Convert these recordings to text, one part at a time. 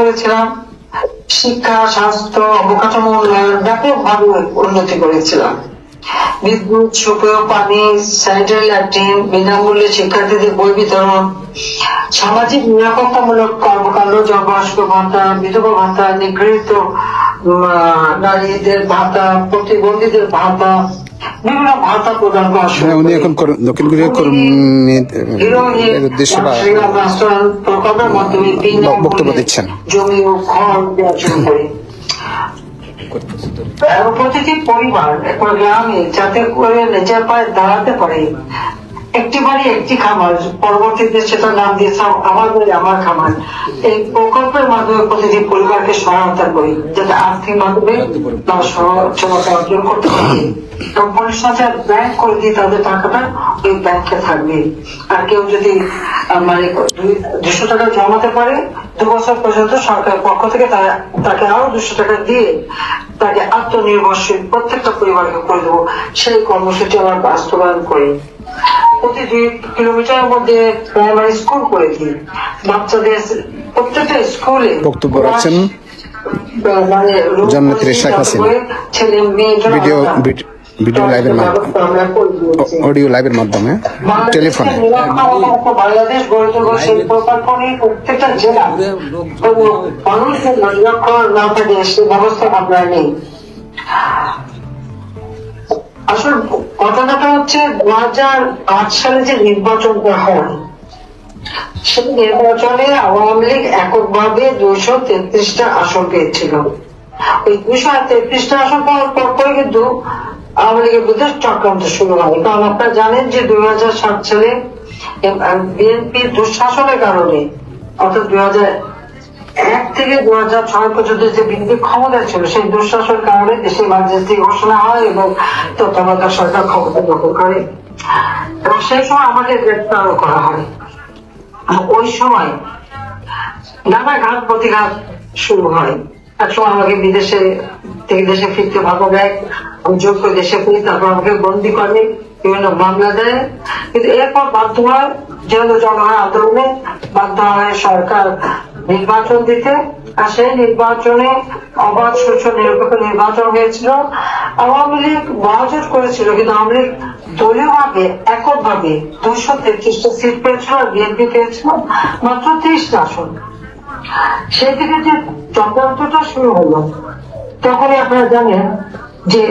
করেছিলাম শিক্ষা, স্বাস্থ্য, অবকাঠামো উন্নয়ন ব্যাপকভাবে উন্নতি করেছিলাম। বিদ্যুৎ, সুপেয় পানি, স্যানিটারি ল্যাট্রিন বিনামূল্যে শিক্ষার্থীদের বই বিতরণ, সামাজিক নিরাপত্তামূলক কর্মকাণ্ড জনবয়স্ক ভাতা, বিধবা ভাতা, নিগৃহীত নারীদের ভাতা, প্রতিবন্ধীদের ভাতা বিভিন্ন ভাতা প্রদান করা শুরু হ্যাঁ, উনি এখন দক্ষিণ কোরিয়ার কর্মীদের উদ্দেশ্যে বা প্রকল্পের মাধ্যমে বক্তব্য দিচ্ছেন। জমি ও ঘর প্রতিটি পরিবার গ্রামে যাতে করে নিজের পায়ে দাঁড়াতে পারে একটি বাড়ি একটি খামার, পরবর্তীতে সেটা নাম দিয়েছিলাম আমার বাড়ি আমার খামার। এই প্রকল্পের মাধ্যমে প্রতিটি পরিবারকে সহায়তা করি, যাতে আর্থিক মাধ্যমে তারা সচ্ছলতা অর্জন করতে পারে। ব্যাংক করে দিয়ে তাদের টাকাটা ওই ব্যাংকে থাকবে। আর কেউ যদি মানে দুশো টাকা জমাতে পারে, দু বছর পর্যন্ত সরকারের পক্ষ থেকে তাকে আরও দুশো টাকা দিয়ে তাকে আত্মনির্ভরশীল প্রত্যেকটা পরিবারকে করে দেবো। সেই কর্মসূচি আমরা বাস্তবায়ন করি। প্রতি দুই কিলোমিটারের মধ্যে প্রাইমারি স্কুল করে দিই। বাচ্চাদের প্রত্যেকটা স্কুলে বক্তব্য রাখছেন মানে রোগ জননেত্রী শেখ হাসিনা। ভিডিও ভিডিও লাইভের মাধ্যমে। অডিও লাইভের মাধ্যমে। টেলিফোনে। বাংলাদেশ প্রত্যেকটা জেলা। মানুষের না থাকে সেই ব্যবস্থা আপনার নেই। ঘটনাটা হচ্ছে দু হাজার আট সালে যে নির্বাচনটা হয়, সেই নির্বাচনে আওয়ামী লীগ এককভাবে দুইশো তেত্রিশটা আসন পেয়েছিল। ওই দুইশো তেত্রিশটা আসন পাওয়ার পর কিন্তু আওয়ামী লীগের বিরুদ্ধে চক্রান্ত শুরু হয়। কারণ আপনারা জানেন যে দুই হাজার সাত সালে বিএনপির দুঃশাসনের কারণে, অর্থাৎ দুই হাজার এক থেকে দু হাজার ছয় পর্যন্ত যে বিএনপি ক্ষমতা ছিল, সেই দুঃশাসনের কারণে দেশে ইমার্জেন্সি ঘোষণা হয় এবং তত্ত্বাবধায়ক সরকার ক্ষমতা দখল করে। এবং সেই সময় আমাকে গ্রেপ্তারও করা হয়। ওই সময় নানা ঘাত প্রতিঘাত শুরু হয়। এক সময় আমাকে বিদেশে থেকে দেশে ফিরতে ভালো দেয়, আমি যোগ করে দেশে ফিরি, তারপর আমাকে বন্দি করে বিভিন্ন মামলা দেয়। কিন্তু এরপর বাধ্য হয়, যেহেতু জনগণের আন্দোলনে বাধ্য হয় সরকার নির্বাচন দিতে আর সেই নির্বাচনে অবাধ, সুষ্ঠু, নিরপেক্ষ নির্বাচন হয়েছিল। আওয়ামী লীগ মহাজোট করেছিল, কিন্তু আওয়ামী লীগ দলীয় ভাবে এককভাবে দুশো তেত্রিশটা সিট পেয়েছিল আর বিএনপি পেয়েছিল মাত্র ত্রিশটা আসন। সেই থেকে যে চক্রান্তটা শুরু হলো, তখনই আপনারা জানেন যে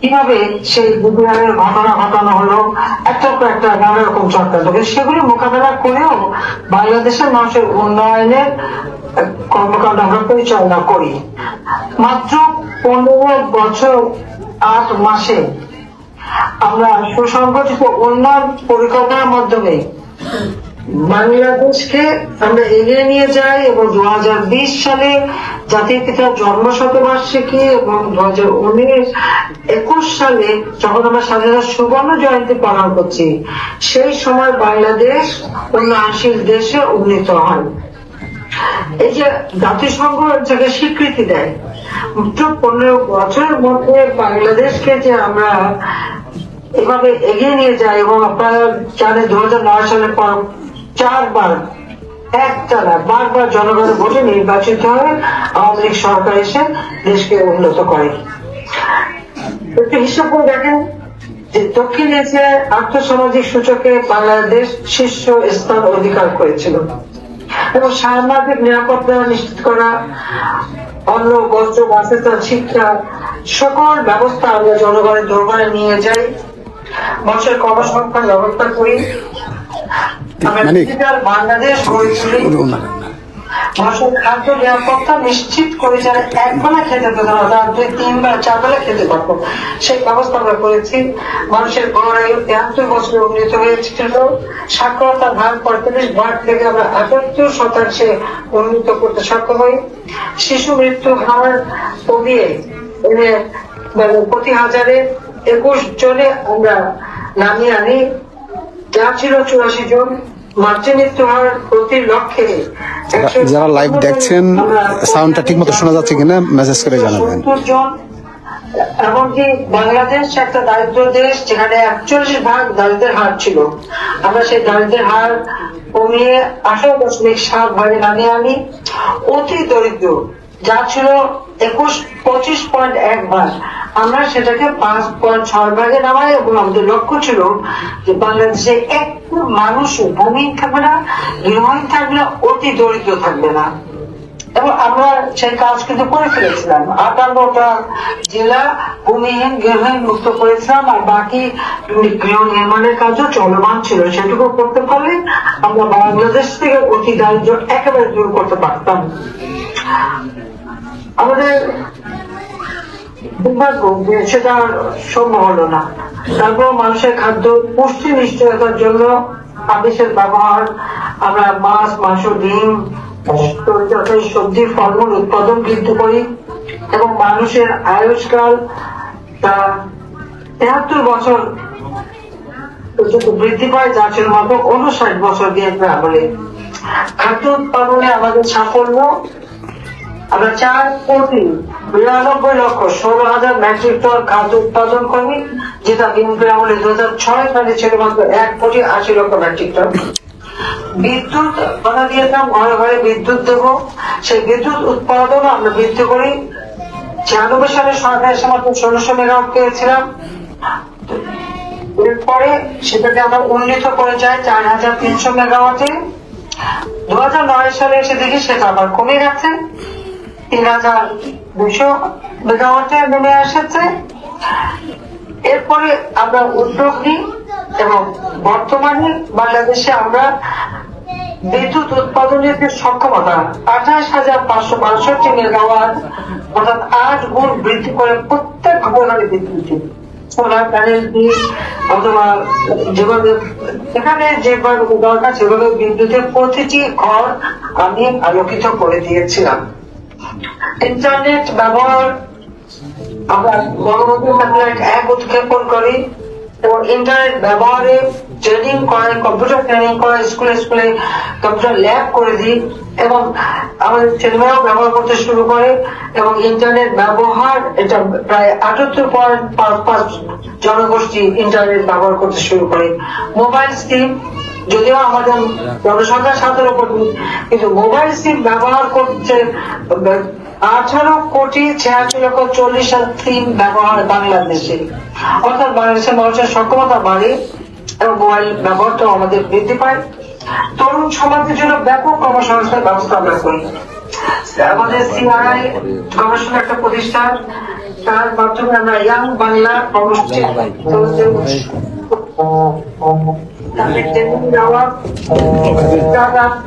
কীভাবে সেই বুধবারের ঘটনা ঘটানো হলো একটা পর একটা নানা রকম চক্রান্ত কিন্তু সেগুলি মোকাবেলা করেও বাংলাদেশের মানুষের উন্নয়নের কর্মকাণ্ড আমরা পরিচালনা করি। মাত্র পনেরো বছর আট মাসে আমরা সুসংগঠিত উন্নয়ন পরিকল্পনার মাধ্যমে বাংলাদেশকে আমরা এগিয়ে নিয়ে যাই এবং দু হাজার বিশ সালে জাতির পিতার জন্ম শতবার্ষিকী এবং দু হাজার উনিশ, একুশ সালে যখন আমরা স্বাধীনতার সুবর্ণ জয়ন্তী পালন করছি। সেই সময় বাংলাদেশ উন্নয়নশীল দেশে উন্নীত হয়। এই যে জাতিসংঘ যাকে স্বীকৃতি দেয়। মাত্র পনেরো বছরের মধ্যে বাংলাদেশকে যে আমরা এভাবে এগিয়ে নিয়ে যাই এবং আপনারা জানেন দু হাজার নয় সালের পর চারবার, একটানা বারবার জনগণের ভোটে নির্বাচিত হয়ে আওয়ামী লীগ সরকার এসে দেশকে উন্নত করে। একটু হিসাব করে দেখেন যে দক্ষিণ এশিয়ায় আর্থসামাজিক সূচকে বাংলাদেশ শীর্ষ স্থান অধিকার করেছিল। এবং সামাজিক নিরাপত্তা নিশ্চিত করা, অন্ন, বস্ত্র, বাসস্থান, শিক্ষা, সকল ব্যবস্থা আমরা জনগণের দরবারে নিয়ে যাই। মানুষের কর্মসংস্থান ব্যবস্থা করি। বাংলাদেশ মানুষের খাদ্য নিরাপত্তা নিশ্চিত করে যারা একবেলা খেতে পেত না তারা দুই তিনবার চার খেতে পারতো। সেই ব্যবস্থা আমরা করেছি। মানুষের গড় তেহাত্তর বছরে উন্নীত হয়েছিল। সাক্ষরতার পঁয়তাল্লিশ ভাগ থেকে আমরা আটাত্তর শতাংশে উন্নীত করতে সক্ষম হই। শিশু মৃত্যু হার কমিয়ে এনে মানে প্রতি হাজারে একুশ জনে আমরা নামিয়ে আনি। যা ছিল চুরাশি জন। যারা- live দেখছেন, সাউন্ডটা ঠিকমতো শোনা যাচ্ছে কিনা মেসেজ করে জানাবেন। 170 এমনকি বাংলাদেশ একটা দারিদ্র দেশ যেখানে একচল্লিশ ভাগ দারিদ্রের হার ছিল। আমরা সেই দারিদ্রের হার কমিয়ে আঠারো দশমিক সাত ভাগে নামিয়ে আনি। অতি দরিদ্র। যা ছিল একুশ, পঁচিশ পয়েন্ট এক ভাগ। আমরা সেটাকে পাঁচ পয়েন্ট ছয় ভাগে নামাই এবং আমাদের লক্ষ্য ছিল যে বাংলাদেশে একটু মানুষ ভূমিহীন থাকবে না, গৃহহীন থাকবে না, অতি দরিদ্র থাকবে না। এবং আমরা সেই কাজ কিন্তু করে ফেলেছিলাম। আটান্নটা জেলা ভূমিহীন, গৃহহীন মুক্ত করেছিলাম আর বাকি গৃহ নির্মাণের কাজও চলমান ছিল। সেটুকু করতে পারলে আমরা বাংলাদেশ থেকে অতি দারিদ্র একেবারে দূর করতে পারতাম। আমাদের দুর্ভাগ্য যে সেটা সম্ভব হলো না। তারপর মানুষের খাদ্য পুষ্টি নিশ্চয়তার জন্য আদেশের ব্যবহার, আমরা মাছ, মাংস, ডিম সবজি, ফলমূল উৎপাদন বৃদ্ধি করি এবং মানুষের আয়ুষ্কাল তা তেহাত্তর বছর বৃদ্ধি পায়, যা ছিল মাত্র উনষাট বছর দিয়ে বলে। খাদ্য উৎপাদনে আমাদের সাফল্য আমরা চার কোটি বিরানব্বই লক্ষ ষোলো হাজার মেট্রিক টন খাদ্য উৎপাদন করি, যেটা বিএনপি আমলে দু হাজার ছয় সালে ছিল মাত্র এক কোটি আশি লক্ষ মেট্রিক টন। বিদ্যুৎ, কথা দিয়েছিলাম ঘরে ঘরে বিদ্যুৎ দেব। সেই বিদ্যুৎ উৎপাদন আমরা বৃদ্ধি করি। ছিয়ানব্বই সালে সরকার এসে মাত্র ষোলোশো মেগাওয়াট পেয়েছিলাম। এরপরে সেটাকে আমরা উন্নীত করে যাই চার হাজার তিনশো মেগাওয়াটে। দু হাজার নয় সালে এসে দেখি সেটা আবার কমে গেছে। দুশো নেমে এসেছে। এরপরে আমরা উদ্যোগ নিই এবং বর্তমানে বাংলাদেশে আমরা বিদ্যুৎ উৎপাদনের যে সক্ষমতা, আঠাশ হাজার পাঁচশো বাষট্টি মেগাওয়াট, অর্থাৎ আট গুণ বৃদ্ধি করে প্রত্যেক ঘরে বিদ্যুৎ সোলার প্যানেল দিয়ে অথবা যেভাবে এখানে যেভাবে দরকার সেভাবে বিদ্যুতের প্রতিটি ঘর আমি আলোকিত করে দিয়েছিলাম। ইন্টারনেট ব্যবহার, আমরা বঙ্গবন্ধু স্যাটেলাইট এক উৎক্ষেপণ করি এবং ইন্টারনেট ব্যবহারে ট্রেনিং করে কম্পিউটার ট্রেনিং করে স্কুলে স্কুলে কম্পিউটার ল্যাব করে দিই এবং আমাদের ছেলেমেয়েরাও ব্যবহার করতে শুরু করে এবং ইন্টারনেট ব্যবহার, এটা প্রায় আটাত্তর পয়েন্ট পাঁচ পাঁচ জনগোষ্ঠী ইন্টারনেট ব্যবহার করতে শুরু করে। মোবাইল স্কিম যদিও আমাদের জনসংখ্যা কোটি কিন্তু মোবাইল সিম ব্যবহার করছে আঠারো কোটি ছিয়াশি লক্ষ চল্লিশ হাজার সিম ব্যবহার বাংলাদেশে। অর্থাৎ বাংলাদেশের মানুষের সক্ষমতা বাড়ে এবং মোবাইল ব্যবহারটাও আমাদের বৃদ্ধি পায়। তরুণ সমাজের জন্য ব্যাপক কর্মসংস্থান ব্যবস্থা আমরা করি। আমাদের সিআরআই গবেষণা একটা প্রতিষ্ঠান তার মাধ্যমে আমরা ইয়াং বাংলা কর্মসূচি দেওয়া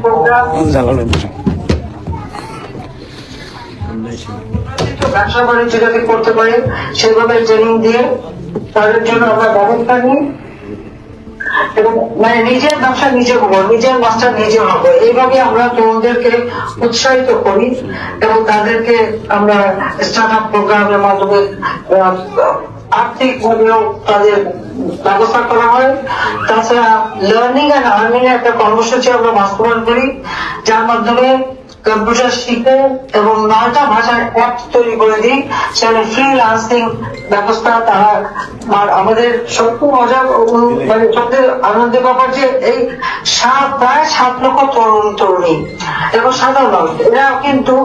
প্রোগ্রাম জ্বালানোর ব্যবসা বাণিজ্য যাতে করতে পারে, সেভাবে ট্রেনিং দিয়ে তাদের জন্য আমরা ব্যবস্থা নিই। মানে নিজের ব্যবসা নিজে হব নিজের মাস্টার নিজে হব। এইভাবে আমরা তরুণদেরকে উৎসাহিত করি এবং তাদেরকে আমরা স্টার্ট আপ প্রোগ্রামের মাধ্যমে আর্থিক ভাবেও তাদের ব্যবস্থা করা হয়। তাছাড়া লার্নিং অ্যান্ড আর্নিং একটা কর্মসূচি আমরা বাস্তবায়ন করি, যার মাধ্যমে কম্পিউটার শিখে এবং নয়টা ভাষার অ্যাপ তৈরি করে দিই, সেখানে ফ্রিলান্সিং ব্যবস্থা তারা আর আমাদের সত্যি মজা মানে সবচেয়ে আনন্দের ব্যাপার যে এই সাত, প্রায় সাত লক্ষ তরুণ তরুণী এবং সাধারণ এরা কিন্তু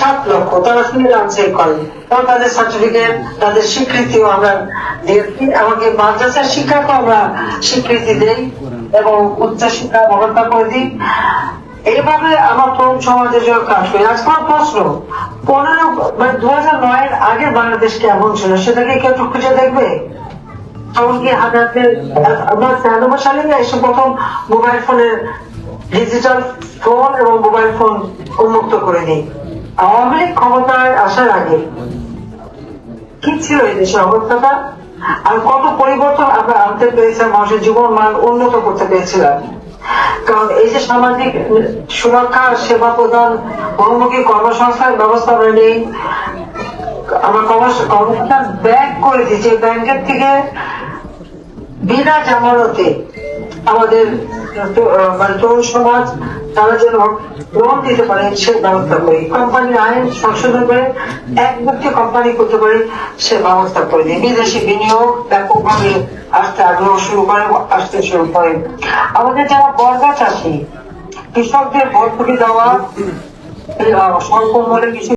সাত লক্ষ, তারা ফ্রিলান্সিং করে। তাদের সার্টিফিকেট তাদের স্বীকৃতিও আমরা দিয়েছি এমনকি মাদ্রাসার শিক্ষাকেও আমরা স্বীকৃতি দেই এবং উচ্চ শিক্ষা ব্যবস্থা করে দিই। এইভাবে আমার তরুণ সমাজের জন্য কাজ করি। আজকে আমার প্রশ্ন? পনেরো মানে দু হাজার নয়ের আগে বাংলাদেশ কেমন ছিল? সেটাকে কেউ একটু খুঁজে দেখবে? ছিয়ানব্বই সালে এসে প্রথম মোবাইল ফোনের ডিজিটাল ফোন এবং মোবাইল ফোন উন্মুক্ত করে দিই। আওয়ামী লীগ ক্ষমতায় আসার আগে কি ছিল এই দেশের অবস্থাটা? আর কত পরিবর্তন আমরা আনতে পেরেছিলাম, মানুষের জীবন মান উন্নত করতে পেরেছিলাম। কারণ এই যে সামাজিক সুরক্ষা, সেবা প্রদান, বহুমুখী কর্মসংস্থান ব্যবস্থা নেই। আমরা কর্মস- কর্মসংস্থান ব্যাংক করে যে ব্যাংকের থেকে বিনা জামানতে আমাদের মানে তরুণ সমাজ, তারা যেন লোন দিতে পারে, সে ব্যবস্থা করি। কোম্পানির আইন সংশোধন করে এক মুক্তি কোম্পানি করতে পারে, সে ব্যবস্থা করে দিই। বিদেশি বিনিয়োগ ব্যাপকভাবে আসতে আগ্রহ শুরু করে, আসতে শুরু করে। আমাদের যারা বর্গা চাষি কৃষকদের ভর্তুকি দেওয়া স্বল্প মূল্যে কৃষি